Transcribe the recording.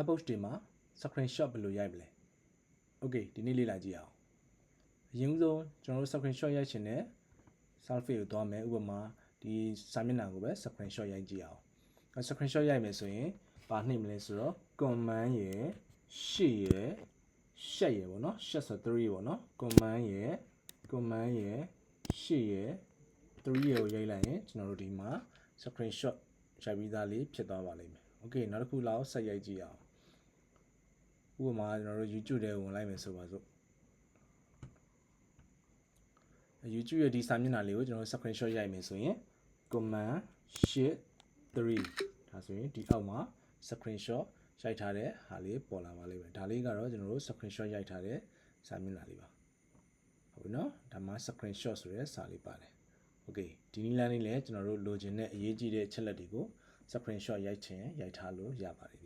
Apple တွေမှာ screenshot ဘယ်လိုရိုက်မလဲ Okay ဒီနေ့လေ့လာကြည့်အောင်အရင်ဆုံးကျွန်တော်တို့ screenshot ရိုက်ချင်တဲ့ surface ကိုသွားမယ်ဥပမာဒီစာမျက်နှာကိုပဲ screenshot ရိုက်ကြည့်အောင်အဲ screenshot ရိုက်မယ်ဆိုရင်ဘာနှိပ်မလဲဆိုတော့ command ရယ်ရှေ့ရယ်ရှက်ရယ်ပေါ့နော်ရှက်ဆို3ပေါ့နော် command ရယ် command ရယ်ရှေ့ရယ်3ရယ်ကိုရိုက်လိုက်ရင်ကျွန်တော်တို့ဒီမှာ screenshot ရိုက်ပြီးသားလေးဖြစ်သွားပါလိမ့်မယ် Okay နောက်တစ်ခုလောက်ဆက်ရိုက်ကြည့်အောင် ဥပမာကျွန်တော်တို့ YouTube ထဲဝင်လိုက်မယ်ဆိုပါစို့ YouTube ရဲ့ဒီစာမျက်နှာလေးကိုကျွန်တော်တို့ screenshot ရိုက်မယ်ဆိုရင် command shift 3ဒါဆိုရင်ဒီအောက်မှာ screenshot ရိုက်ထားတဲ့ဟာလေးပေါ်လာပါလိမ့်မယ်ဒါလေးကတော့ကျွန်တော်တို့ screenshot ရိုက်ထားတဲ့စာမျက်နှာလေးပါဟုတ်ပြီနော်ဒါမှ screenshot ဆိုတဲ့စာလေးပါတယ် Okay ဒီနည်းလမ်းလေးလည်းကျွန်တော်တို့လိုချင်တဲ့အရေးကြီးတဲ့အချက်လက်တွေကို screenshot ရိုက်ချင်ရိုက်ထားလို့ရပါတယ်ဗျ